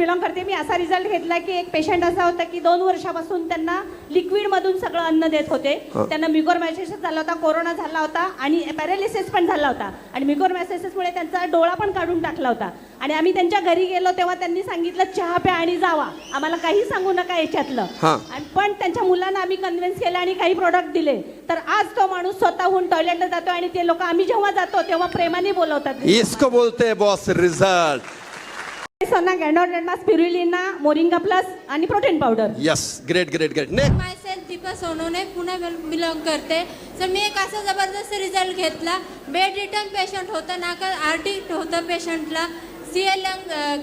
Belong करते. मी असा result घेतला की एक पेशंट असा होता की दोन वर्षापासून त्यांना लिक्विड मधून सगळं अन्न देत होते. त्यांना म्युकोर मॅसेसेस झाला होता कोरोना झाला होता आणि पॅरालिसिस पण झाला होता. आणि म्युकोर मुळे त्यांचा डोळा पण काढून टाकला होता. आणि आम्ही त्यांच्या घरी गेलो तेव्हा त्यांनी सांगितलं चहा प्या आणि जावा. आम्हाला काही सांगू नका याच्यातलं. आणि पण त्यांच्या मुलांना आम्ही कन्व्हिन्स केलं आणि काही प्रोडक्ट दिले. तर आज तो माणूस स्वतःहून टॉयलेटला जातो आणि ते लोक आम्ही जेव्हा जातो तेव्हा प्रेमाने बोलवतात. इसको बोलते बॉस रिझल्ट सोना गॅन्डोडेंडा स्पिरुलिना मोरिंगा प्लस आणि protein powder yes great great great next myself Deepa Sonawane Pune belong करते. तर मी एक असा जबरदस्त रिझल्ट घेतला. बेड रिटर्न पेशंट होता नाका आर्टिक होतं पेशंटला सी एल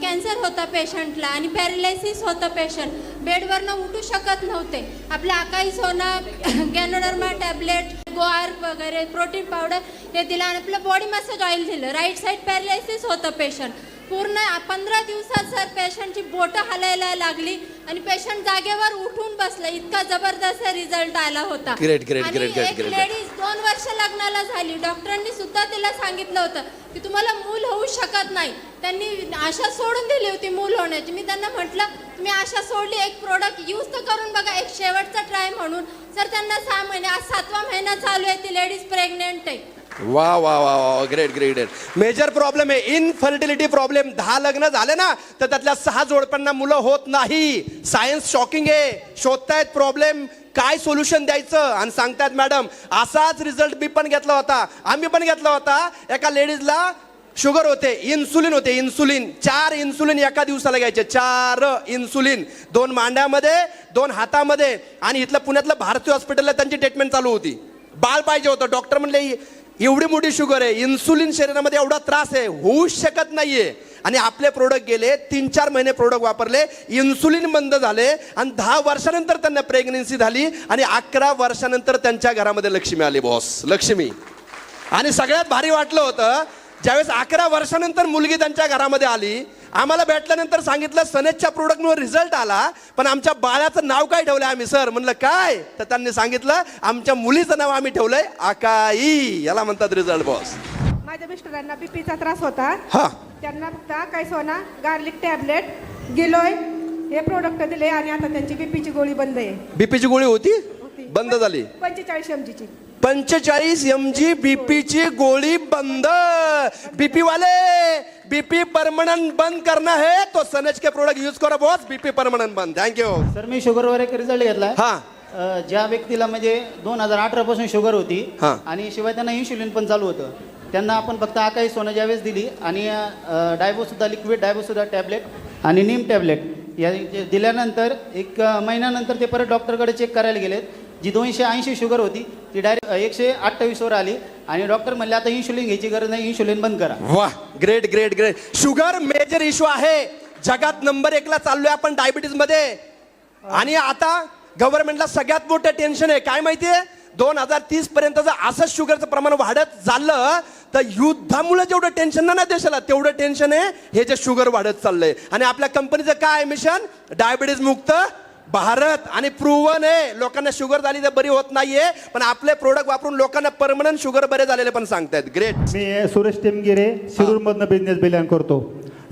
कॅन्सर होता पेशंटला आणि पॅरालायसिस होतं पेशंट बेडवरनं उठू शकत नव्हते. आपल्या आकाई सोना गॅनोडर्मा टॅबलेट गोआर वगैरे प्रोटीन पावडर हे दिलं. आणि आपलं बॉडी मसाज ऑइल दिलं. राईट साईड पॅरालायसिस होतं पेशंट पूर्ण पंधरा दिवसात सर पेशंटची बोटं हलायला लागली आणि पेशंट जागेवर उठून बसलं. इतका जबरदस्त रिझल्ट आला होता. Great, great, आणि great, great, एक great. लेडीज दोन वर्ष लग्नाला झाली. डॉक्टरांनी सुद्धा तिला सांगितलं होतं की तुम्हाला मूल होऊ शकत नाही. त्यांनी आशा सोडून दिली होती मूल होण्याची. मी त्यांना म्हटलं तुम्ही आशा सोडली एक प्रोडक्ट यूज तर करून बघा. एक शेवटचा ट्राय म्हणून. सर त्यांना सहा महिने आज सातवा महिना चालू आहे. ती लेडीज प्रेग्नेंट आहे. वा वा वा वा great great great major problem आहे. इनफर्टिलिटी प्रॉब्लेम दहा लग्न झाले ना तर त्यातल्या सहा जोडप्यांना मुलं होत नाही. सायन्स शॉकिंग आहे. शोधतायत प्रॉब्लेम काय सोल्युशन द्यायचं? आणि सांगतायत मॅडम असाच रिझल्ट मी पण घेतला होता. आम्ही पण घेतला होता. एका लेडीजला शुगर होते इन्सुलिन होते. इन्सुलिन चार इन्सुलिन एका दिवसाला घ्यायचे. चार इन्सुलिन दोन मांड्यामध्ये दोन हातामध्ये. आणि इथलं पुण्यातलं भारती हॉस्पिटलला त्यांची ट्रीटमेंट चालू होती. बाळ पाहिजे होतं. डॉक्टर म्हणले एवढी मोठी शुगर आहे इन्सुलिन शरीरामध्ये एवढा त्रास आहे होऊच शकत नाहीये. आणि आपले प्रोडक्ट गेले तीन चार महिने प्रोडक्ट वापरले इन्सुलिन बंद झाले आणि दहा वर्षानंतर त्यांना प्रेग्नेन्सी झाली आणि अकरा वर्षानंतर त्यांच्या घरामध्ये लक्ष्मी आली बॉस लक्ष्मी. आणि सगळ्यात भारी वाटलं होतं ज्यावेळेस अकरा वर्षानंतर मुलगी त्यांच्या घरामध्ये आली आम्हाला भेटल्यानंतर सांगितलं सनेजच्या प्रोडक्टमुळे रिझल्ट आला पण आमच्या बाळाचं नाव काय ठेवलंय आम्ही सर म्हणलं काय? तर त्यांनी सांगितलं आमच्या मुलीचं नाव आम्ही ठेवलंय आकाई. याला म्हणतात रिझल्ट बॉस माझ्या मिस्टरांना बीपीचा त्रास होता. हा. त्यांना फक्त काय सोना गार्लिक टॅबलेट गिलोय हे प्रोडक्ट दिले आणि आता त्यांची बीपीची गोळी बंद आहे. बीपीची गोळी होती? बंद झाली. पंचेचाळीस एमजीची पंचेचाळीस एम जी बीपीची गोळी बंद. बीपी वाले बीपी परमनंट बंद करना है तो सनेज के प्रोडक्ट यूज करो बॉस बीपी परमनंट बंद. थँक्यू सर मी शुगरवर एक रिझल्ट घेतलाय. हा. अ, ज्या व्यक्तीला म्हणजे दोन हजार अठरा पासून शुगर होती हा. आणि शिवाय त्यांना इन्शुलिन पण चालू होतं त्यांना आपण फक्त आकाई सोनं ज्यावेळेस दिली आणि डायबो सुद्धा लिक्विड डायबो सुद्धा टॅबलेट आणि नीम टॅबलेट या जे दिल्यानंतर एक अ, महिन्यानंतर ते परत डॉक्टरकडे चेक करायला गेलेत. जी दोनशे ऐंशी शुगर होती ती डायरेक्ट एकशे अठ्ठावीसवर आली. आणि डॉक्टर म्हणले आता इन्शुलिन घ्यायची गरज नाही इन्शुलिन बंद करा. वा great great great sugar major issue आहे. जगात नंबर एकला चाललोय आपण डायबिटीजमध्ये. आणि आता गव्हर्नमेंटला सगळ्यात मोठं टेन्शन आहे. काय माहितीये? दोन हजार तीस पर्यंत जर असंच शुगरचं प्रमाण वाढत चाललं तर युद्धामुळे जेवढं टेन्शन ना ना देशाला तेवढं टेन्शन आहे. हे जे शुगर वाढत चाललंय. आणि आपल्या कंपनीचं काय मिशन डायबिटीज मुक्त भारत आणि प्रूव्हन आहे लोकांना शुगर झाली तर बरी होत नाहीये पण आपले प्रोडक्ट वापरून लोकांना परमनंट शुगर बरे झालेले पण सांगतायत. ग्रेट मी सुरेश टेमगिरे शिरूरमधनं बिझनेस बिलियन करतो.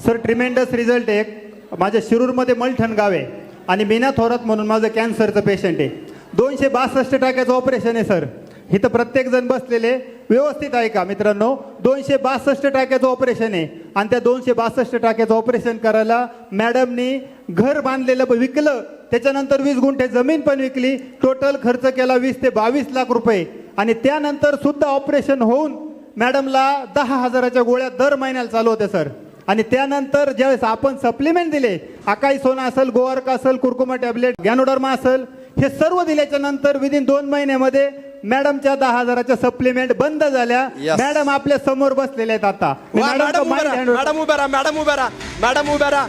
सर ट्रिमेंडस रिझल्ट एक माझ्या शिरूरमध्ये मलठण गाव आहे आणि मीना थोरात म्हणून माझं कॅन्सरचं पेशंट आहे. दोनशे बासष्ट टाक्याचं ऑपरेशन आहे सर इथं प्रत्येक जण बसलेले. व्यवस्थित आहे का मित्रांनो? दोनशे बासष्ट टाक्याचं ऑपरेशन आहे आणि त्या दोनशे बासष्ट टाक्याचं ऑपरेशन करायला मॅडमनी घर बांधलेलं विकलं. त्याच्यानंतर वीस गुंठे जमीन पण विकली. टोटल खर्च केला वीस ते बावीस लाख रुपये. आणि त्यानंतर सुद्धा ऑपरेशन होऊन मॅडमला दहा हजाराच्या गोळ्या दर महिन्याला चालू होत्या सर आणि त्यानंतर ज्यावेळेस आपण सप्लिमेंट दिले अकाई सोना असेल गोवार्क असेल कुरकुमा टॅबलेट गॅनोडर्मा असेल हे सर्व दिल्याच्या नंतर विदिन दोन महिन्यामध्ये मॅडमच्या दहा हजाराच्या सप्लिमेंट बंद झाल्या. मॅडम आपल्यासमोर बसलेल्या आहेत आता. मॅडम उभ्या मॅडम उभ्या मॅडम उभ्या मॅडम उभ्या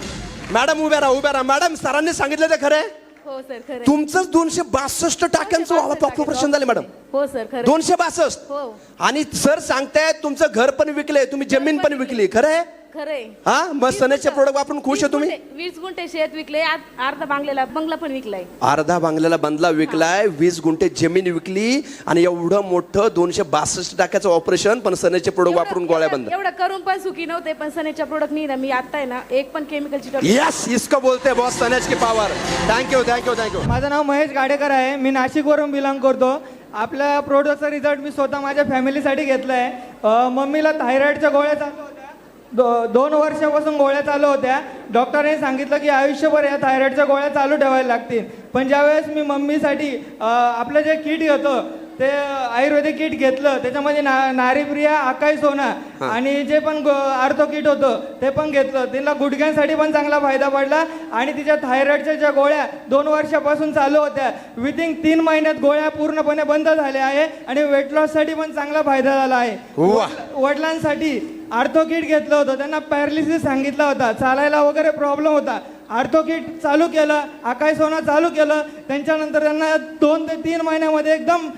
मॅडम उभ्या राहा उभ्या राहा. मॅडम सरांनी सांगितलं ते खरं आहे? हो सर खरं तुमचंच दोनशे बासष्ट टाक्यांचं ऑपरेशन झाले मॅडम. हो सर खरं दोनशे बासष्ट. हो. आणि सर सांगतायत तुमचं घर पण विकलंय तुम्ही जमीन पण विकली. खरं आहे? खरंय. हा? मग सनेजचे प्रोडक्ट वापरून खुश आहे तुम्ही? वीस गुंठे शेत विकले आत- अर्धा बांगलेला बंगला पण विकलाय. अर्धा बांगल्याला बंदला विकलाय वीस गुंठे जमीन विकली आणि एवढं मोठं दोनशे बासष्ट टाक्याचं ऑपरेशन पण सनेजचे प्रोडक्ट वापरून गोळ्या बंद. एवढं करून पण सुखी नव्हते पण सनेच्या प्रोडक्ट नाही ना मी आता आहे ना एक पण केमिकलची यस इसको बोलते बॉस सनेज की पावर थँक्यू थँक्यू थँक्यू माझं नाव महेश गाडेकर आहे. मी नाशिकवरून बिलॉंग करतो. आपल्या प्रोडक्टचा रिझल्ट मी स्वतः माझ्या फॅमिलीसाठी घेतला आहे मम्मीला थायरॉईडच्या गोळ्या चालू होत्या दो दोन वर्षापासून गोळ्या चालू होत्या. डॉक्टरने सांगितलं की आयुष्यभर या थायरॉईडच्या गोळ्या चालू ठेवायला लागतील. पण ज्यावेळेस मी मम्मीसाठी आपलं जे किट घेतं ते आयुर्वेदिक किट घेतलं त्याच्यामध्ये ना नारीप्रिया आकाई सोना आणि जे पण आर्थो किट होतं ते पण घेतलं. तिला गुडघ्यांसाठी पण चांगला फायदा पडला आणि तिच्या थायरॉईडच्या ज्या गोळ्या दोन वर्षापासून चालू होत्या विदिन तीन महिन्यात गोळ्या पूर्णपणे बंद झाल्या आहे आणि वेट लॉससाठी पण चांगला फायदा झाला आहे. वडिलांसाठी आर्थो किट घेतलं होतं. त्यांना पॅरालिसिस सांगितला होता. चालायला वगैरे प्रॉब्लेम होता. आर्थो किट चालू केलं. आकाश सोना चालू केलं. त्यांच्यानंतर त्यांना दोन ते तीन महिन्यामध्ये एकदम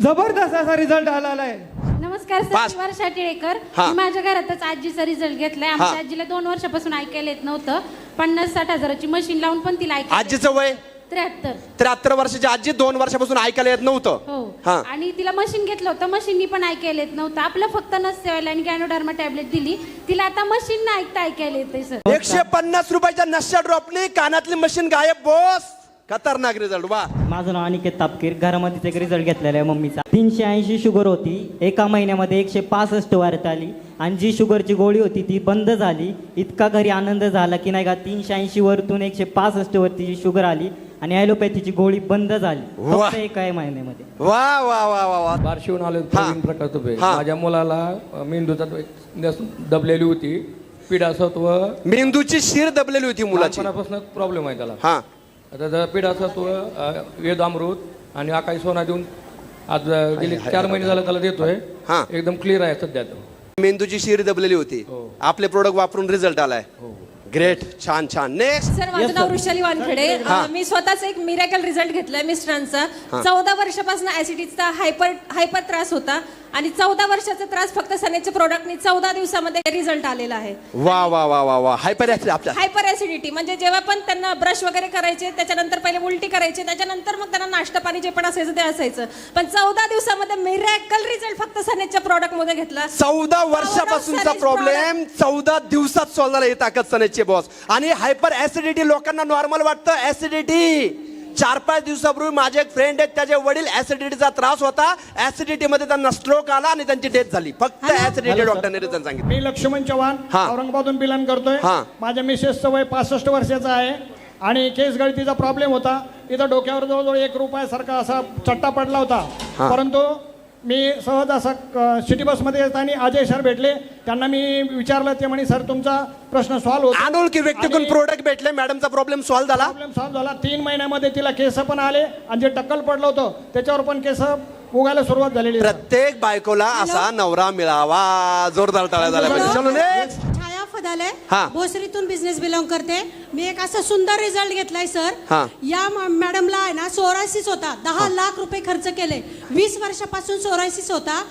जबरदस्त असा रिझल्ट आलेला आहे नमस्कार सर पाच. मी वर्षा टिळेकर. हा. मी माझ्या घरातच आजीचा रिझल्ट घेतलाय. हा. आमच्या आजीला दोन वर्षापासून ऐकायला येत नव्हतं. पन्नास साठ हजाराची मशीन लावून पण तिला ऐकायला आजीचं वय? त्र्याहत्तर. त्र्याहत्तर वर्षाची आजी दोन वर्षापासून ऐकायला येत नव्हतं. हो. हा. आणि तिला मशीन घेतलं होतं. मशीननी पण ऐकायला येत नव्हतं. आपलं फक्त नसतेवायला आणि गॅनोडर्मा टॅबलेट दिली. तिला आता मशीन ऐकता ऐकायला येते सर एकशे पन्नास रुपयाच्या नशा ड्रॉपने कानातली मशीन गायब बॉस खतरनाक रिझल्ट वा. माझं नाव अनिकेत तापकीर. घरामध्येच एक रिझल्ट घेतलेला आहे मम्मीचा. तीनशे ऐंशी शुगर होती. एका महिन्यामध्ये एकशे पासष्ट वारत आली. आणि जी शुगरची गोळी होती ती बंद झाली. इतका घरी आनंद झाला की नाही का तीनशे ऐंशी वरतून एकशे पासष्ट वरती जी शुगर आली आणि ॲलोपॅथीची गोळी बंद झाली. वाह. फक्त एका महिन्यामध्ये. वा वा वा वा वा. बार्शीहून आलो हा. प्रवीण प्रकाश हा. माझ्या मुलाला अ, मेंदूचा तो एक नस दबलेली होती. पिडासत्व मेंदूची शिर दबलेली होती मुलाची. लहानपणापासून प्रॉब्लेम आहे त्याला. हा. आता त्या पिडासत्व अ, वेदामृत आणि आकाश सोना देऊन आज अ, गेले चार महिने झाले त्याला देतोय. हा. एकदम क्लिअर आहे सध्या तो. मेंदूची शिर दबलेली होती. हो. आपले प्रोडक्ट वापरून रिझल्ट आलाय. ग्रेट छान छान. नेक्स्ट सर माझं नाव वृषाली वानखेडे. अं, मी स्वतःच एक मिरॅकल रिझल्ट घेतलाय मिस्टरांचा. चौदा वर्षापासून ऍसिडिटीचा हायपर हायपर त्रास होता आणि चौदा वर्षाचा त्रास फक्त सनेचे प्रोडक्टनी चौदा दिवसामध्ये रिझल्ट आलेला आहे. वा वा वा वा वा. हायपर आपल्या हायपर ऍसिडिटी म्हणजे जेव्हा पण त्यांना ब्रश वगैरे करायचे त्याच्यानंतर पहिले उलटी करायचे त्याच्यानंतर मग त्यांना नाश्ता पाणी जे पण असायचं ते असायचं. पण चौदा दिवसामध्ये मिरॅकल रिझल्ट फक्त सनेच्या प्रोडक्टमध्ये घेतला. चौदा वर्षापासूनचा प्रॉब्लेम चौदा दिवसात सॉल्व्ह झाला ही ताकद सनेजचे बॉस आणि हायपर ऍसिडिटी लोकांना नॉर्मल वाटतं ऍसिडिटी चार पाच दिवसापूर्वी माझे एक फ्रेंड आहेत त्याचे वडील ऍसिडिटीचा त्रास होता. ऍसिडिटी मध्ये त्यांना स्ट्रोक आला आणि त्यांची डेथ झाली. फक्त ऍसिडिटी डॉक्टरने रिझन सांगितलं. मी लक्ष्मण चव्हाण हा. औरंगाबादून बिलॉंग करतोय. हा. माझ्या मिसेसचं वय पासष्ट वर्षाचं आहे आणि केस गळतीचा प्रॉब्लेम होता. इथं डोक्यावर जवळजवळ एक रुपयासारखा असा चट्टा पडला होता. हा. परंतु मी सहज असं सिटी बसमध्ये येताना अजय सर भेटले. त्यांना मी विचारलं ते म्हणे सर तुमचा प्रश्न सॉल्व्ह होतो. अनोळखी व्यक्तीकडून आणि- प्रोडक्ट भेटले मॅडमचा प्रॉब्लेम सॉल्व्ह झाला. प्रॉब्लेम सॉल्व्ह झाला. तीन महिन्यामध्ये तिला केस पण आले आणि जे टक्कल पडलं होतं त्याच्यावर पण केस उगायला सुरुवात झालेली आहे. प्रत्येक बायकोला असा नवरा मिळावा जोरदार टाळ्या झाल्या पाहिजे. चलो next. हा. भोसरीतून बिझनेस बिलॉंग करते. मी एक असा सुंदर रिझल्ट घेतलाय सर हा. या म- मॅडमला आहे ना सोरायसिस होता. दहा लाख रुपये खर्च केले. वीस वर्षापासून सोरायसिस हा. होता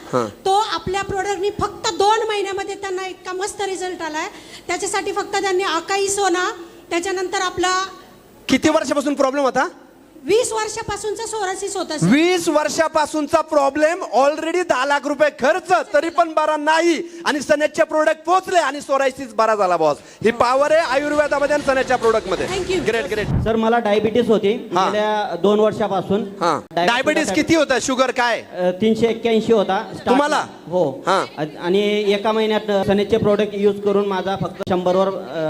तो आपल्या प्रोडक्टनी फक्त दोन महिन्यामध्ये त्यांना इतका मस्त रिझल्ट आलाय. त्याच्यासाठी फक्त त्यांनी अकाई सोना त्याच्यानंतर आपला किती वर्षापासून प्रॉब्लेम होता? वीस वर्षापासूनचा सोरायसिस होता सर वीस वर्षापासूनचा प्रॉब्लेम ऑलरेडी दहा लाख रुपये खर्च तरी पण बरा नाही. आणि सनेजचे प्रोडक्ट पोहोचले आणि सोरायसिस बरा झाला बॉस ही पॉवर आहे आयुर्वेदामध्ये आणि सनेजच्या प्रोडक्टमध्ये. Thank you. Great great sir मला डायबिटीस होती. हा. गेल्या दोन वर्षापासून हा. डायबिटीस किती होतं? शुगर काय? अ, तीनशे एक्क्याऐंशी होता. Start- तुम्हाला? हो. हा. अ- आणि एका महिन्यात सनेजचे प्रोडक्ट यूज करून माझा फक्त शंभरवर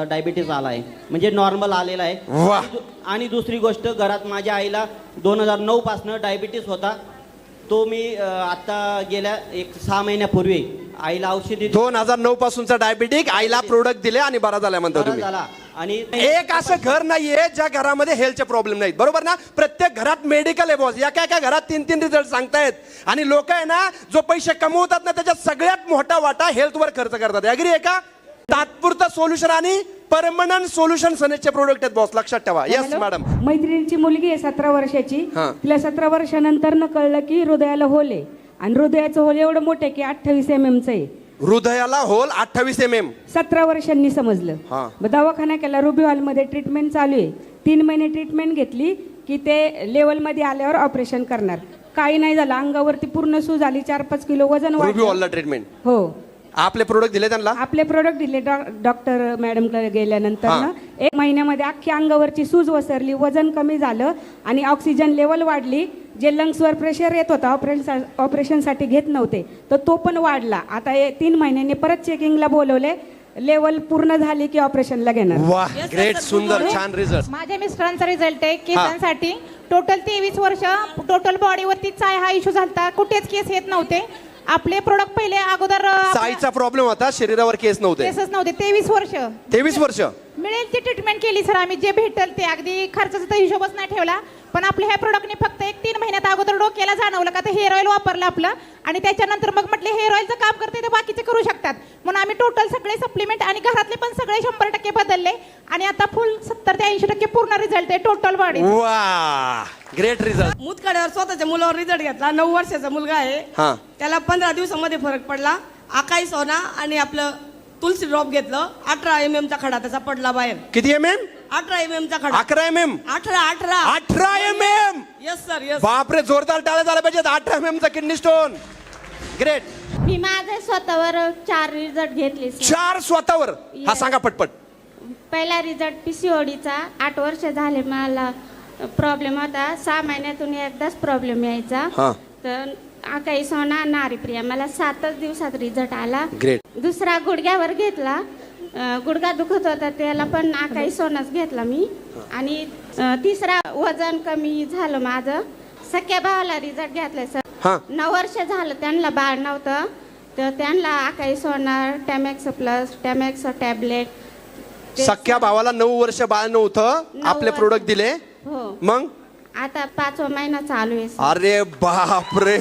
डायबिटीस आला आहे म्हणजे नॉर्मल आलेला आहे. वा. आणि दुसरी गोष्ट घरात माझ्या आईला दोन हजार नऊ पासनं डायबिटीस होता. तो मी आता गेल्या एक सहा महिन्यापूर्वी आईला औषधी दोन हजार नऊ पासूनचा डायबिटिक आईला प्रोडक्ट दिले आणि बरा झाला म्हणता बरा तुम्ही. झाला. आणि एक असं घर नाहीये ज्या घरामध्ये हेल्थचे प्रॉब्लेम नाहीत. बरोबर ना? प्रत्येक घरात मेडिकल आहे बॉस एका एका घरात तीन तीन रिझल्ट सांगतायत. आणि लोक आहे ना जो पैसे कमवतात ना त्याच्यात सगळ्यात मोठा वाटा हेल्थवर खर्च करतात. अग्री आहे का? तात्पुरतं सोल्युशन आणि परमनंट सोल्युशन सनेजचे प्रोडक्ट आहेत बॉस लक्षात ठेवा. येस? मॅडम मैत्रिणीची मुलगी आहे सतरा वर्षाची. हा. तिला सतरा वर्षानंतर न कळलं की हृदयाला होल आहे. आणि हृदयाचं होल एवढं मोठं आहे की अठ्ठावीस एम एमचं आहे. हृदयाला होल अठ्ठावीस एम एम सतरा वर्षांनी समजलं. हा. मग दवाखाना केला रुबी हॉलमध्ये ट्रीटमेंट चालू आहे. तीन महिने ट्रीटमेंट घेतली की ते लेवलमध्ये आल्यावर ऑपरेशन करणार. काही नाही झालं अंगावरती पूर्ण सूज आली चार पाच किलो वजन रुबी वाढलं. ट्रीटमेंट हो. आपले प्रोडक्ट दिले त्यांना? आपले प्रोडक्ट दिले डॉ- डॉक्टर मॅडमकडे गेल्यानंतर. ना एक महिन्यामध्ये अख्खी अंगावरची सूज वसरली वजन कमी झालं आणि ऑक्सिजन लेवल वाढली. जे लंग्सवर प्रेशर येत होता ऑपरेशन ऑपरेशनसाठी घेत नव्हते तर तो पण वाढला. आता हे तीन महिन्यांनी परत चेकिंगला बोलवले. लेवल पूर्ण झाली की ऑपरेशनला घेणार. वा ग्रेट सुंदर छान रिझल्ट माझ्या मिस्टरांचा रिझल्ट आहे केसांसाठी. टोटल तेवीस वर्ष टोटल बॉडीवरती चाय हा इश्यू झाला कुठेच केस येत नव्हते. आपले प्रोडक्ट पहिले अगोदर साईचा प्रॉब्लेम होता शरीरावर केस नव्हते. केसच नव्हते. तेवीस वर्ष. तेवीस वर्ष. मिळेल ती ट्रीटमेंट केली सर. आम्ही जे भेटेल ते अगदी खर्चाचा तर हिशोबच नाही ठेवला. पण आपल्या ह्या प्रोडक्टने फक्त एक तीन महिन्यात अगोदर डोक्याला जाणवलं का? ते हेअर ऑइल वापरलं आपलं. आणि त्याच्यानंतर मग म्हटले हेअर ऑइलचं काम करते ते बाकीचे करू शकतात. म्हणून आम्ही टोटल सगळे सप्लिमेंट आणि घरातले पण सगळे शंभर टक्के बदलले. आणि आता फुल सत्तर ते ऐंशी टक्के पूर्ण रिझल्ट आहे टोटल बॉडी वा! ग्रेट रिझल्ट मुतकड्यावर स्वतःच्या मुलावर रिझल्ट घेतला. नऊ वर्षाचा मुलगा आहे. हा. त्याला पंधरा दिवसामध्ये फरक पडला. आकाई सोना आणि आपलं तुलसी ड्रॉप घेतलं. अठरा एम चा खडा त्याचा पडला बाहेर. किती एम एम अठरा एम चा खडा. अकरा एम एम अठरा अठरा. अठरा M M yes sir yes बापरे जोरदार टाळ्या झाल्या पाहिजेत. अठरा एम चा किडनी स्टोन ग्रेट मी माझे स्वतःवर चार रिझल्ट घेतले सर. चार स्वतःवर? हा. सांगा पटपट. पहिला रिझल्ट पीसीओडीचा आठ वर्ष झाले मला प्रॉब्लेम होता. सहा महिन्यातून एकदाच प्रॉब्लेम यायचा. हा. तर काही सोना नारी प्रिया मला सातच दिवसात रिझल्ट आला. ग्रेट दुसरा गुडघ्यावर घेतला. गुडघा दुखत होता त्याला पण आकाई सोनाच घेतला मी. आणि तिसरा वजन कमी झालं माझं. सख्या भावाला रिझल्ट घेतलाय सर. हा. नऊ वर्ष झालं त्यांना बाळ नव्हतं. तर त्यांना आकाई सोनार टॅमॅक्स प्लस टॅमॅक्स टॅबलेट सख्या भावाला नऊ वर्ष बाळ नव्हतं. आपले. प्रोडक्ट दिले. हो. मग? आता पाचवा महिना चालू आहे. अरे बापरे.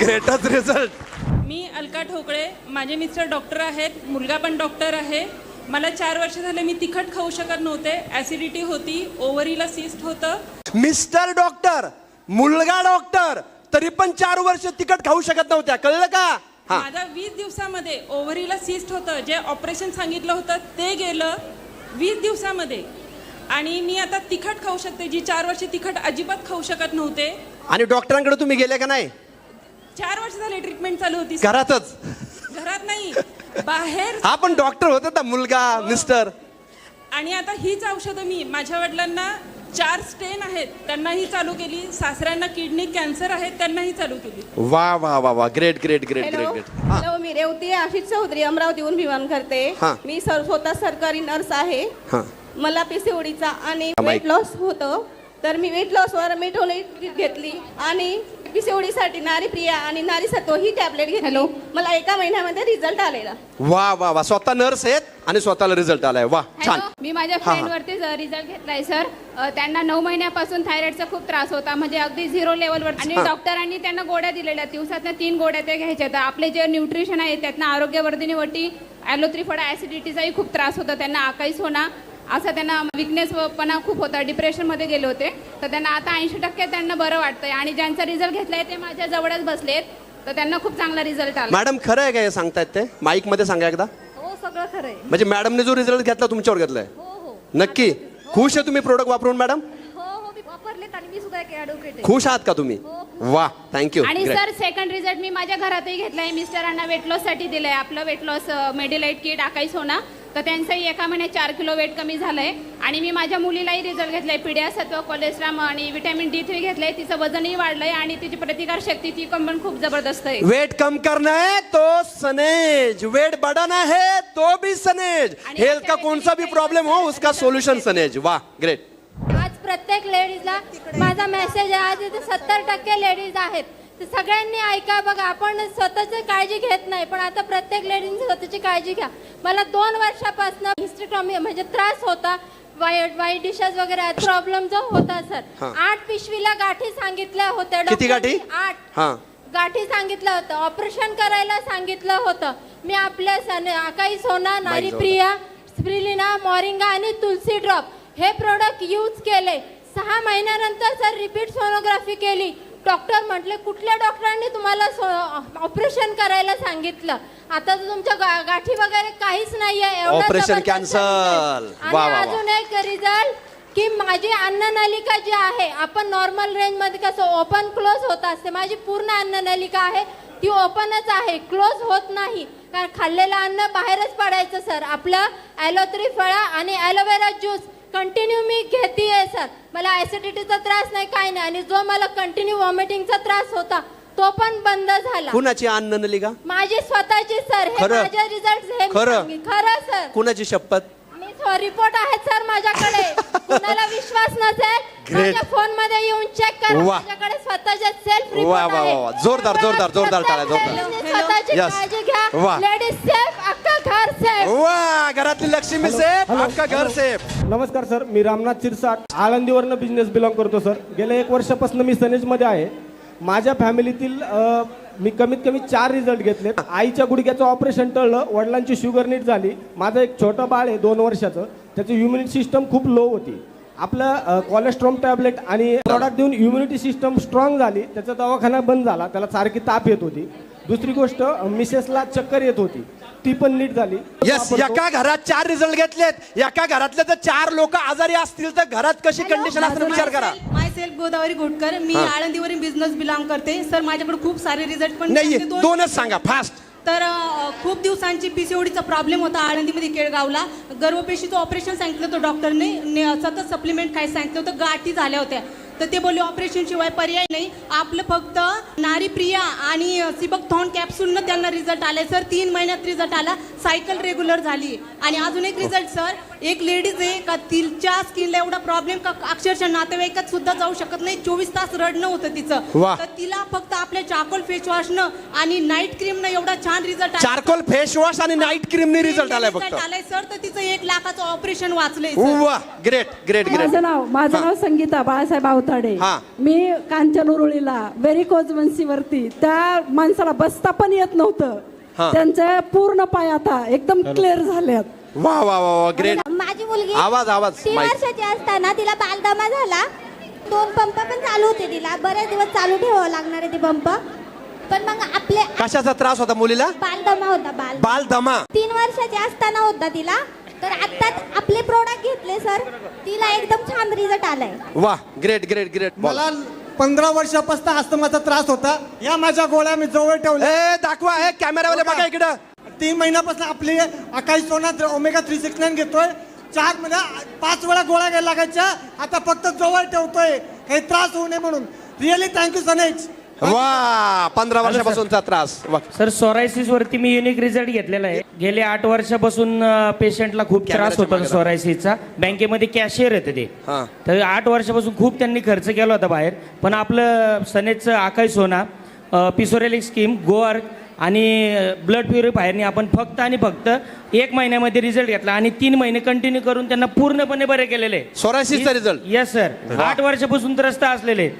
ग्रेटच रिझल्ट मी अलका ठोकळे माझे मिस्टर डॉक्टर आहेत मुलगा पण डॉक्टर आहे. मला चार वर्ष झाले मी तिखट खाऊ शकत नव्हते. ॲसिडिटी होती ओव्हरीला सिस्ट होतं. मिस्टर डॉक्टर मुलगा डॉक्टर तरी पण चार वर्ष तिकट खाऊ शकत नव्हत्या. कळलं का? हा. माझा वीस दिवसामध्ये ओव्हरीला सिस्ट होतं. जे ऑपरेशन सांगितलं होतं ते गेलं वीस दिवसामध्ये. आणि मी आता तिखट खाऊ शकते जी चार वर्ष तिखट अजिबात खाऊ शकत नव्हते. आणि डॉक्टरांकडे तुम्ही गेले का नाही? चार वर्ष झाले ट्रीटमेंट चालू होती. घरातच. घरात नाही. बाहेर हा पण डॉक्टर होते ना मुलगा मिस्टर आणि आता हीच औषधं मी माझ्या वडिलांना चार स्टेन आहेत. त्यांनाही चालू केली. सासऱ्यांना किडनी कॅन्सर आहेत त्यांनाही चालू केली. वा वा वा वा. Great great great great hello great हा हॅलो मी रेवती आशिष चौधरी अमरावतीहून विमान करते. हा. मी सर स्वतः सरकारी नर्स आहे. हा. मला पीसीओडीचा आणि हा, वेट. लॉस होतं. तर मी वेट लॉसवर मेटोनेट घेतली आणि पीसीओडीसाठी नारी प्रिया आणि नारी सत्व ही टॅबलेट घेतली. मला एका महिन्यामध्ये रिझल्ट आलेला. वा वा वा. स्वतः नर्स आहेत आणि स्वतःला रिझल्ट आलाय. वा छान. हॅलो मी माझ्या हा, हा. फ्रेंडवरतीच रिझल्ट घेतलाय सर अ, त्यांना नऊ महिन्यापासून थायरॉइडचा खूप त्रास होता. म्हणजे अगदी झिरो लेवलवर आणि हा. डॉक्टरांनी त्यांना गोळ्या दिलेल्या. दिवसातनं तीन गोळ्या त्या घ्यायच्या तर आपले जे न्यूट्रिशन आहे त्यातनं आरोग्यवर्धिनी वटी ॲलोथ्रीफडा ॲसिडिटीचाही खूप त्रास होता. त्यांना आकाईस होणा असा त्यांना विकनेसपणा खूप होता. डिप्रेशनमध्ये गेले होते. तर त्यांना आता ऐंशी टक्के त्यांना बरं वाटतंय. आणि ज्यांचा रिझल्ट घेतलाय ते माझ्या जवळच बसलेत तर त्यांना खूप चांगला रिझल्ट आला. मॅडम खरं आहे का हे सांगतायत ते? माईकमध्ये सांगा एकदा. हो सगळं खरं आहे. म्हणजे मॅडमने जो रिझल्ट घेतला तुमच्यावर घेतलाय. हो हो. नक्की. खुश आहे तुम्ही प्रोडक्ट वापरून मॅडम? हो हो मी वापरलेत आणि मी सुद्धा एक ॲडव्होकेट आहे. खुश आहात का तुम्ही? वा थँक्यू आणि सर सेकंड रिझल्ट मी माझ्या घरातही घेतलाय. मिस्टरांना वेट लॉससाठी दिलंय. आपलं वेट लॉस मेडिलाइट किट आकाईस होना तर त्यांचंही एका महिन्यात चार किलो वेट कमी झालंय. आणि मी माझ्या मुलीलाही रिझल्ट घेतलाय. पिढ्या सत्व कोलेस्ट्रॉम आणि विटॅमिन डी थ्री घेतलंय. तिचं वजनही वाढलंय आणि तिची प्रतिकार शक्ती ती पण खूप जबरदस्त आहे. वेट कम करना है तो सनेज. वेट बढ़ाना है तो भी सनेज. आणि हेल्थ का याच्या कौन सा भी व्यतिरिक्त प्रॉब्लम हो उसका सोल्यूशन सनेज. वाह ग्रेट आज प्रत्येक लेडीजला माझा मेसेज आहे. आज इथे सत्तर टक्के लेडीज आहेत. तर सगळ्यांनी ऐका बघा आपण स्वतःची काळजी घेत नाही पण आता प्रत्येक लेडीजने स्वतःची काळजी घ्या. मला दोन वर्षापासून हिस्ट्रिक्रॉमी म्हणजे त्रास होता. वाईट वाईट डिशेस वगैरे प्रॉब्लेम जो होता सर हा. आठ पिशवीला गाठी सांगितल्या होत्या किती गाठी? डॉक्टरांनी आठ. हा. गाठी सांगितलं होतं ऑपरेशन करायला सांगितलं होतं. मी आपल्या सन आकाई सोना नारी प्रिया स्प्रिलिना मॉरिंगा आणि तुलसी ड्रॉप हे प्रोडक्ट यूज केले. सहा महिन्यानंतर सर रिपीट सोनोग्राफी केली. डॉक्टर म्हटले कुठल्या डॉक्टरांनी तुम्हाला ऑपरेशन करायला सांगितलं आता तर तुमच्या गा- गाठी वगैरे काहीच नाहीये एवढा Operation जबरदस्त cancel. result. वा, वा, आणि. अजून एक रिझल्ट की माझी अन्ननलिका जी आहे आपण नॉर्मल रेंजमध्ये कसं ओपन क्लोज होत असते माझी पूर्ण अन्ननलिका आहे ती ओपनच आहे क्लोज होत नाही कारण खाल्लेलं अन्न बाहेरच पडायचं सर आपलं ॲलोथ्री फळा आणि ॲलोवेरा ज्यूस कंटिन्यू मी घेते सर मला ऍसिडिटीचा त्रास नाही काही नाही. आणि जो मला कंटिन्यू वॉमिटिंगचा त्रास होता तो पण बंद झाला. कुणाची अन्न नलिका माझी स्वतःची सर हे खरं? माझे रिझल्ट हे मी खरं? सांगेन. खरं सर कुणाची शपथ? मी रिपोर्ट आहेत सर माझ्याकडे. कुणाला विश्वास नसेल Great. माझ्या फोनमध्ये येऊन चेक करा. वा. माझ्याकडे स्वतःचे सेल्फ वा, वा, वा, वा. जोरदार, जोरदार, जोरदार टाळ्या, जोरदार. स्वतःची Yes. काळजी वा. घ्या लेडीज सेफ अख्खा घर सेफ वा घरातली लक्ष्मी सेफ अख्खा घर सेफ नमस्कार सर मी रामनाथ चिरसाट. आळंदीवरनं बिझनेस बिलॉंग करतो सर गेल्या एक वर्षापासून मी सनेजमध्ये आहे. माझ्या फॅमिलीतील अ, मी कमीत कमी चार रिझल्ट घेतले आईच्या गुडघ्याचं ऑपरेशन टळलं. वडिलांची शुगर नीट झाली. माझं एक छोटं बाळ आहे दोन वर्षाचं. त्याची इम्युनिटी सिस्टम खूप लो होती. आपलं कोलेस्ट्रॉम टॅबलेट आणि प्रॉडक्ट देऊन इम्युनिटी सिस्टम स्ट्रॉंग झाली त्याचा दवाखाना बंद झाला त्याला सारखी ताप येत होती. दुसरी गोष्ट मिसेसला चक्कर येत होती. ती पण नीट झाली. यस एका घरात चार रिझल्ट घेतलेत. एका घरातले तर चार लोक आजारी असतील तर घरात कशी कंडिशन असणार विचार करा. Myself Godavari Ghotkar. मी. आळंदीवरून बिझनेस बिलॉंग करते. सर माझ्याकडे खूप सारे रिझल्ट पण नाही दोनच सांगा. फास्ट तर खूप दिवसांची पीसीओडीचा प्रॉब्लेम होता आळंदीमध्ये केळगावला. गर्भपेशीचं ऑपरेशन सांगितलं होतं डॉक्टरने ने- सतत सप्लिमेंट काय सांगितलं होतं. गाठी झाल्या होत्या. तर ते बोलले ऑपरेशन शिवाय पर्याय नाही. आपलं फक्त नारी प्रिया आणि सिबक थॉन कॅप्सूलनं त्यांना रिझल्ट आले सर तीन महिन्यात रिझल्ट आला. सायकल रेग्युलर झाली. आणि अजून एक रिझल्ट सर एक लेडीज आहे का तिच्या स्किनला एवढा प्रॉब्लेम का अक्षरशः नातेवाईकात सुद्धा जाऊ शकत नाही? चोवीस तास रडणं होतं तिचं. वा. तर तिला फक्त आपल्या चाकोल फेस वॉशनं आणि नाईट क्रीमनं एवढा छान रिझल्ट चारकोल फेस वॉश आणि नाईट क्रीमनी रिझल्ट आलाय फक्त. आलाय सर तर तिचं एक लाखाचं ऑपरेशन वाचलंय sir. वा. ग्रेट ग्रेट ग्रेट माझं नाव माझं नाव संगीता बाळासाहेब आवताडे. हा. मी कांचन उरुळीला व्हेरिकोज वंशीवरती त्या माणसाला बसता पण येत हा. नव्हतं त्यांचे पूर्ण पाय आता एकदम क्लिअर झाल्यात. वा वा वा वा ग्रेट माझी मुलगी आवाज आवाज तीन माईक वर्षाची असताना तिला बालदमा झाला. दोन पंप पण चालू होते तिला. बरेच दिवस चालू ठेवावं लागणार आहे ते पंप. पण मग आपले कशाचा त्रास होता मुलीला? बालदमा होता बाल बाल दमा तीन वर्षाची असताना होता तिला. तर आत्ताच आपले प्रोडक्ट घेतले सर तिला एकदम छान रिझल्ट आलाय. वा ग्रेट ग्रेट ग्रेट मला पंधरा वर्षापासून अस्तमाचा त्रास होता. या माझ्या गोळ्या मी जवळ ठेवल्या. ए दाखवा हे कॅमेरावाले बघा इकडं. तीन महिन्यापासून आपली अकाई सोना ओमेगा थ्री सिक्स नाईन घेतोय. चार महिन्या पाच वेळा गोळ्या घ्यायला लागायच्या. आता फक्त जवळ ठेवतोय. काही त्रास होऊ नये म्हणून. रिअली थँक्यू सनेज वा पंधरा वर्षापासूनचा त्रास. वा. सर सोरायसिस वरती मी युनिक रिझल्ट घेतलेला आहे. गेले आठ वर्षापासून पेशंटला खूप त्रास होता सोरायसिसचा बँकेमध्ये कॅशियर येते ते. हा. तर आठ वर्षापासून खूप त्यांनी खर्च केला होता बाहेर. पण आपलं सनेजचं आकाश सोना पिसोरेलिक स्कीम गोअर आणि ब्लड प्युरिफायरनी आपण फक्त आणि फक्त एक महिन्यामध्ये रिझल्ट घेतला आणि तीन महिने कंटिन्यू करून त्यांना पूर्णपणे बरे केलेले. सोरायसिसचा रिझल्ट येस सर आठ वर्षापासून त्रस्त असलेले.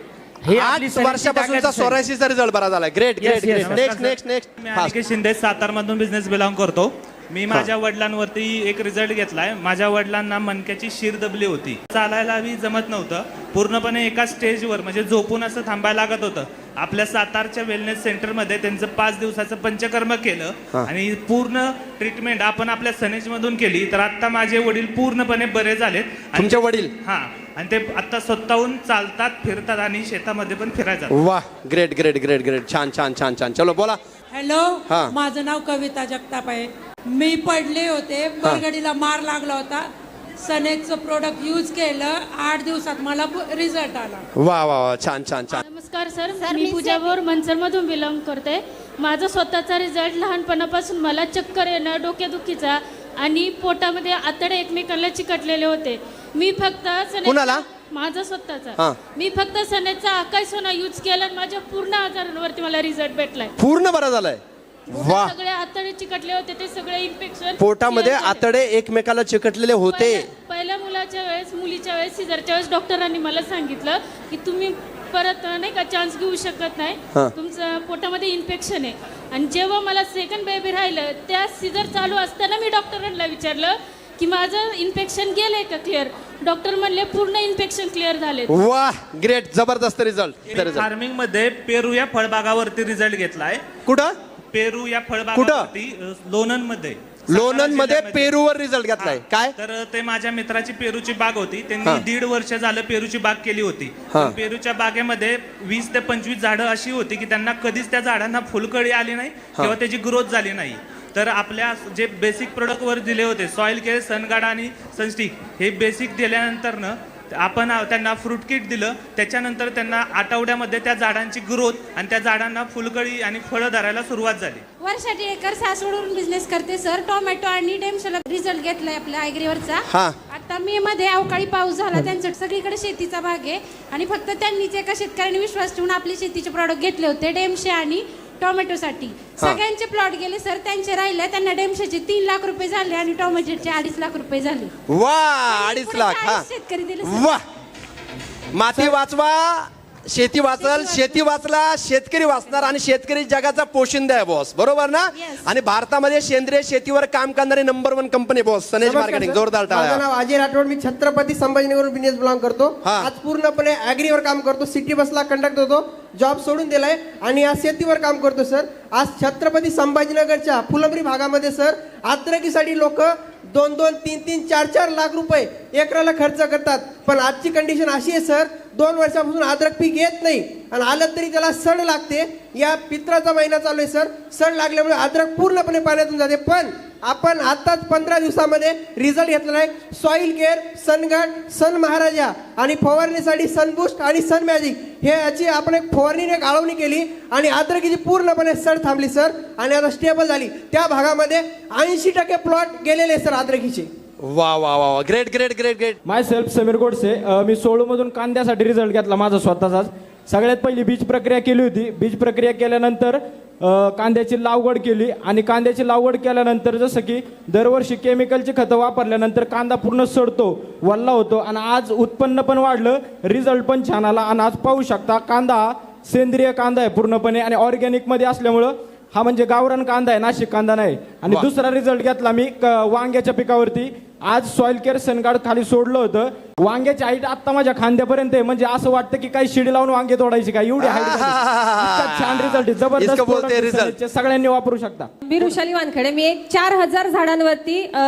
हे आपली आठ वर्षापासूनचा ताकद, sir. सोरायसिसचा रिझल्ट बरा झाला. Great Yes, great yes, great नमस्कार, नेक्स्ट sir. नेक्स्ट नेक्स्ट मी अनिकेत शिंदे सातारमधून बिझनेस बिलॉंग करतो. मी माझ्या वडिलांवरती एक रिझल्ट घेतलाय. माझ्या वडिलांना मणक्याची शिर दबली होती. चालायलाही जमत नव्हतं. पूर्णपणे एका स्टेजवर म्हणजे झोपून असं थांबायला लागत होतं. आपल्या सातारच्या वेलनेस सेंटरमध्ये त्यांचं पाच दिवसाचं पंचकर्म केलं आणि पूर्ण ट्रीटमेंट आपण आपल्या सनेज मधून केली. तर आता माझे वडील पूर्णपणे बरे झालेत. तुमचे वडील? हा. आणि ते आता स्वतःहून चालतात फिरतात आणि शेतामध्ये पण फिरायचं वा ग्रेट ग्रेट ग्रेट ग्रेट छान छान छान छान. चलो बोला. हॅलो हा. माझं नाव कविता जगताप आहे. मी पडले होते बरगडीला मार लागला होता. सनेजचं प्रोडक्ट यूज केलं आठ दिवसात मला रिझल्ट आला. वा वा वा छान छान छान. नमस्कार सर. मी पूजा बोर मनसरमधून बिलॉंग करते. माझा स्वतःचा रिझल्ट लहानपणापासून मला चक्कर येणं डोकेदुखीचा आणि पोटामध्ये आतडे एकमेकांना चिकटलेले होते. मी फक्त सनेजचा- कुणाला? माझा. स्वतःचा. मी फक्त सनेजचा आकाश सोना यूज केला आणि माझ्या पूर्ण आजारांवरती मला रिझल्ट भेटलाय. पूर्ण बरं झालंय. वा. सगळे आतडे चिकटले होते ते सगळे इन्फेक्शन पोटामध्ये आतडे एकमेकाला चिकटलेले होते. पहिल्या मुलाच्या वेळेस मुलीच्या वेळेस सिझरच्या वेळेस डॉक्टरांनी मला सांगितलं की तुम्ही परत नाही का चान्स घेऊ शकत नाही. हा. तुमचं पोटामध्ये इन्फेक्शन आहे. आणि जेव्हा मला सेकंड बेबी राहिलं त्या सिझर चालू असताना मी डॉक्टरांना विचारलं की माझं इन्फेक्शन गेलंय का क्लिअर डॉक्टर म्हणले पूर्ण इन्फेक्शन क्लिअर झाले वा ग्रेट जबरदस्त रिझल्ट रिझल्ट फार्मिंगमध्ये पेरू या फळबागावरती रिझल्ट घेतलाय. कुठं? पेरू या फळबागावरती अ, लोणंदमध्ये. लोणंद सातारा मध्ये. पेरूवर रिझल्ट घेतलाय. काय? तर ते माझ्या मित्राची पेरूची बाग होती. त्यांनी दीड वर्ष झालं पेरूची बाग केली होती. पेरूच्या बागेमध्ये वीस ते पंचवीस झाडं अशी होती की त्यांना कधीच त्या झाडांना फुलकळी आली नाही किंवा त्याची ग्रोथ झाली नाही. तर आपल्या जे बेसिक प्रोडक्ट वर दिले होते सॉइल केअर सनगार्ड आणि सनस्टिक हे बेसिक दिल्यानंतर न आपण त्यांना फ्रूट किट दिलं त्याच्यानंतर त्यांना आठवड्यामध्ये त्या झाडांची ग्रोथ आणि त्या झाडांना फुलकळी आणि फळं धरायला सुरुवात झाली. वर्षाची एकर सासवडून बिझनेस करते सर टोमॅटो आणि डेमशला रिझल्ट घेतलाय आपल्या आयग्रीवरचा हा. आता मे मध्ये अवकाळी पाऊस झाला त्यांचं सगळीकडे शेतीचा भाग आहे. आणि फक्त त्यांनीच एका शेतकऱ्यांनी विश्वास ठेवून आपले शेतीचे प्रॉडक्ट घेतले होते. डेमशे आणि टोमॅटोसाठी. सगळ्यांचे प्लॉट गेले सर त्यांचे राहिले त्यांना डेमशेचे तीन लाख रुपये झाले आणि टोमॅटोचे अडीच लाख रुपये झाले. वा अडीच पुढे लाख हा. चाळीस शेतकरी दिले सर. वा माती वाचवा शेती वाचल शेती वाचला. शेतकरी वाचणार आणि शेतकरी जगाचा पोशिंदा आहे बॉस बरोबर ना? आणि भारतामध्ये सेंद्रिय शेतीवर काम करणारी नंबर वन कंपनी बॉस सनेज मार्केटिंग जोरदार माझं टाळ्या नाव अजय राठोड. मी छत्रपती संभाजीनगर बिझनेस बिलॉंग करतो. हा. आज पूर्णपणे ऍग्रीवर काम करतो. सिटी बसला कंडक्ट होतो. जॉब सोडून दिलाय. आणि आज शेतीवर काम करतो सर आज छत्रपती संभाजीनगरच्या फुलंब्री भागामध्ये सर आद्रकीसाठी लोक दोन दोन तीन तीन चार चार लाख रुपये एकराला खर्च करतात. पण आजची कंडिशन अशी आहे सर दोन वर्षापासून अद्रक पीक येत नाही. आणि आलं तरी त्याला सड लागते. या पित्राचा महिना चालू आहे सर. सड लागल्यामुळे अद्रक पूर्णपणे पाण्यातून जाते. पण आपण आताच पंधरा दिवसामध्ये रिझल्ट घेतलेला आहे सॉइल केअर सनगार्ड सन महाराजा आणि फवारणीसाठी सनबुस्ट आणि सन मॅजिक हे याची आपण एक फवारणीने एक आळवणी केली आणि अद्रकीची पूर्णपणे सड थांबली सर. आणि आता स्टेबल झाली. त्या भागामध्ये ऐंशी टक्के प्लॉट गेलेले सर आद्रकीचे वा वा वा वा. Great great great great myself Sameer Godse uh, मी सोळूमधून कांद्यासाठी रिझल्ट घेतला माझा स्वतःचाच. सगळ्यात पहिली बीज प्रक्रिया केली होती. बीज प्रक्रिया केल्यानंतर अ, कांद्याची लागवड केली. आणि कांद्याची लागवड केल्यानंतर जसं की दरवर्षी केमिकलची खतं वापरल्यानंतर कांदा पूर्ण सडतो वल्ला होतो. आणि आज उत्पन्न पण वाढलं रिझल्ट पण छान आला. आणि आज पाहू शकता कांदा हा सेंद्रिय कांदा आहे पूर्णपणे. आणि ऑर्गॅनिकमध्ये असल्यामुळं हा म्हणजे गावरान कांदा आहे नाशिक कांदा नाही. आणि वा. दुसरा रिझल्ट घेतला मी क- वांग्याच्या पिकावरती. आज सॉइल केअर सनगार्ड खाली सोडलं होतं. वांग्याची हाईट आता माझ्या खांद्यापर्यंत आहे. म्हणजे असं वाटतं की काही शिडी लावून वांगे तोडायची काय एवढी हाईट छान रिझल्ट जबरदस्त इसको बोलते product आहे result. सनेजचे, सगळ्यांनी वापरू शकता. मी रुशाली वानखडे मी एक चार हजार झाडांवरती अ,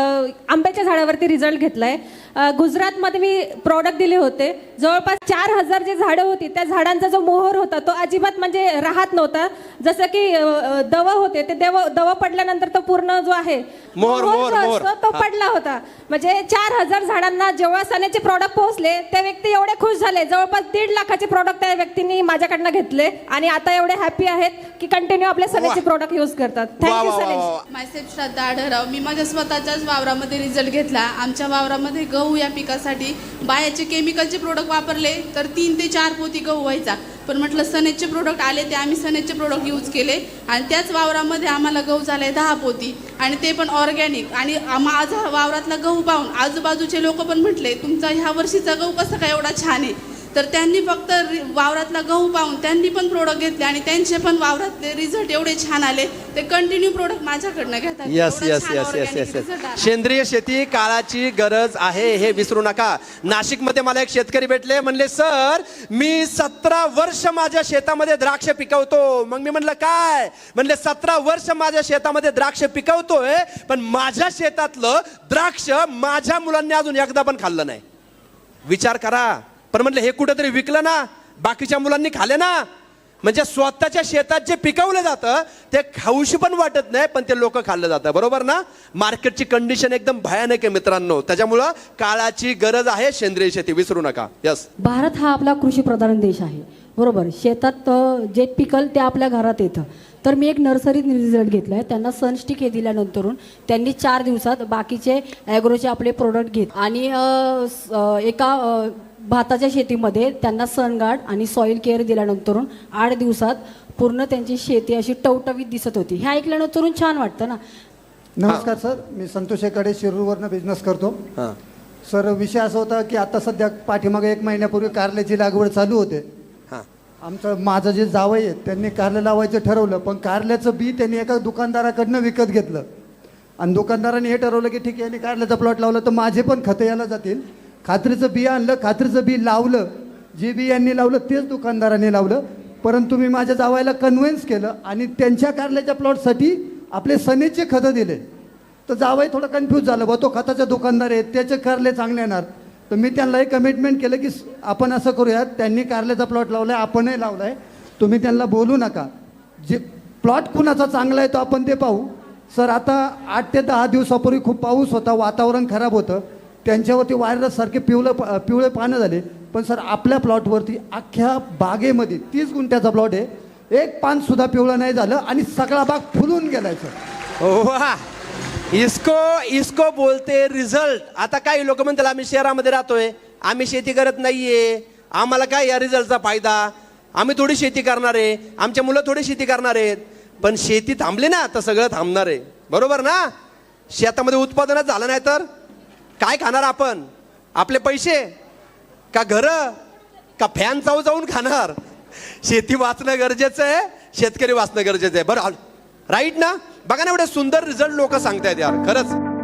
आंब्याच्या झाडावरती रिझल्ट घेतलाय. अ, गुजरातमध्ये मी प्रॉडक्ट दिले होते. जवळपास चार हजार जे झाडं होती त्या झाडांचा जो मोहर होता तो अजिबात म्हणजे राहत नव्हता. जसं की अ, अ, दव होते ते देव दव पडल्यानंतर तो पूर्ण जो आहे मोहर, मोहर, जो मोहर. असतो तो पडला होता. म्हणजे चार हजार झाडांना जेव्हा सनेचे प्रॉडक्ट पोहोचले ते व्यक्ती एवढे खुश झाले. जवळपास दीड लाखाचे प्रॉडक्ट त्या व्यक्तींनी माझ्याकडनं घेतले आणि आता एवढे हॅपी आहेत की कंटिन्यू आपले सनेचे प्रॉडक्ट युज करतात. थँक्यू वा मायसेफ श्रद्धा आढळराव मी माझ्या स्वतःच्याच वावरामध्ये रिझल्ट घेतला. आमच्या वावरामध्ये गहू या पिकासाठी बायाचे केमिकलचे प्रोडक्ट वापरले तर तीन ते चार पोती गहू व्हायचा. पण म्हटलं सनेजचे प्रोडक्ट आले ते आम्ही सनेजचे प्रोडक्ट यूज केले. आणि त्याच वावरामध्ये आम्हाला गहू झाले दहा पोती. आणि ते पण ऑर्गॅनिक आणि माझा वावरातला गहू पाहून आजूबाजूचे लोक पण म्हटले तुमचा ह्या वर्षीचा गहू कसा काय एवढा छान आहे? तर त्यांनी फक्त वावरातला गहू पाहून त्यांनी पण प्रोडक्ट घेतले आणि त्यांचे पण वावरातले रिझल्ट एवढे छान आले. ते कंटिन्यू प्रोडक्ट माझ्याकडनं घेतात. यस एवढा यस छान yes yes organic yes result आला. यस सेंद्रिय शेती काळाची गरज आहे हे विसरू नका. नाशिकमध्ये मला एक शेतकरी भेटले म्हणले सर मी सतरा वर्ष माझ्या शेतामध्ये द्राक्ष पिकवतो. मग मी म्हणलं काय? म्हणले सतरा वर्ष माझ्या शेतामध्ये द्राक्ष पिकवतोय पण माझ्या शेतातलं द्राक्ष माझ्या मुलांनी अजून एकदा पण खाल्लं नाही. विचार करा. पण म्हटलं हे कुठंतरी विकलं ना बाकीच्या मुलांनी खाले ना. म्हणजे स्वतःच्या शेतात जे पिकवलं जातं ते खाऊशी पण वाटत नाही पण ते लोक खाल्लं जातं. बरोबर ना? मार्केटची कंडिशन एकदम भयानक आहे मित्रांनो. त्याच्यामुळं काळाची गरज आहे सेंद्रिय शेती. विसरू नका. यस भारत हा आपला कृषीप्रधान देश आहे. बरोबर? शेतात अ, जे पिकल ते आपल्या घरात येतं. तर मी एक नर्सरीत रिझल्ट घेतला आहे त्यांना सनस्टिक हे दिल्यानंतरून त्यांनी चार दिवसात बाकीचे ॲग्रोचे आपले प्रोडक्ट घेत आणि अ, स- अ, एका अ, भाताच्या शेतीमध्ये त्यांना सनगार्ड आणि सॉईल केअर दिल्यानंतरून आठ दिवसात पूर्ण त्यांची शेती अशी टवटवीत दिसत होती. हे ऐकल्यानंतरून छान वाटतं ना? नमस्कार सर. मी संतोष एकडे शिरूरवरनं बिझनेस करतो. हां. सर विषय असा होता की आता सध्या पाठीमागे एक महिन्यापूर्वी कारल्याची लागवड चालू होते. हां. आमचं माझं जे जावई आहे त्यांनी कारलं लावायचं ठरवलं पण कारल्याचं बी त्यांनी एका दुकानदाराकडनं विकत घेतलं. आणि दुकानदाराने हे ठरवलं की ठीक आहे यांनी कारल्याचा प्लॉट लावला तर माझे पण खतं याला जातील. खात्रीचं बी आणलं खात्रीचं बी लावलं जे बी यांनी लावलं तेच दुकानदाराने लावलं. परंतु मी माझ्या जावायला कन्व्हिन्स केलं आणि त्यांच्या कारल्याच्या प्लॉटसाठी आपले सनेचे खतं दिले. तर जावाई थोडं कन्फ्यूज झालं बा तो खताचा दुकानदार आहे त्याचे कारले चांगले येणार. तर मी त्यांना एक कमिटमेंट केलं की आपण असं करूयात त्यांनी कारल्याचा प्लॉट लावला आहे आपणही लावला आहे तुम्ही त्यांना बोलू नका. जे प्लॉट कुणाचा चांगला आहे तो आपण ते पाहू. सर आता आठ ते दहा दिवसापूर्वी खूप पाऊस होता वातावरण खराब होतं. त्यांच्यावरती व्हायरस सारखे पिवळं प- पिवळे पानं झाले. पण सर आपल्या प्लॉटवरती अख्ख्या बागेमध्ये तीस गुंठ्याचा प्लॉट आहे. एक पान सुद्धा पिवळं नाही झालं आणि सगळा बाग फुलून गेलाय सर. वा! इसको इसको बोलते रिझल्ट आता काही लोक म्हणतात आम्ही शहरामध्ये राहतोय. आम्ही शेती करत नाहीये. आम्हाला काय या रिझल्टचा फायदा? आम्ही थोडी शेती करणार आहे. आमच्या मुलं थोडी शेती करणार आहेत. पण शेती थांबली ना तर सगळं थांबणार आहे. बरोबर ना? शेतामध्ये उत्पादनच झालं नाही तर? काय खाणार आपण? आपले पैसे? का घरं? का फॅन जाऊ जाऊन खाणार? शेती वाचणं गरजेचं आहे शेतकरी वाचणं गरजेचं आहे. बरं राईट ना? बघा ना एवढे सुंदर रिझल्ट लोक सांगतायत यार खरंच.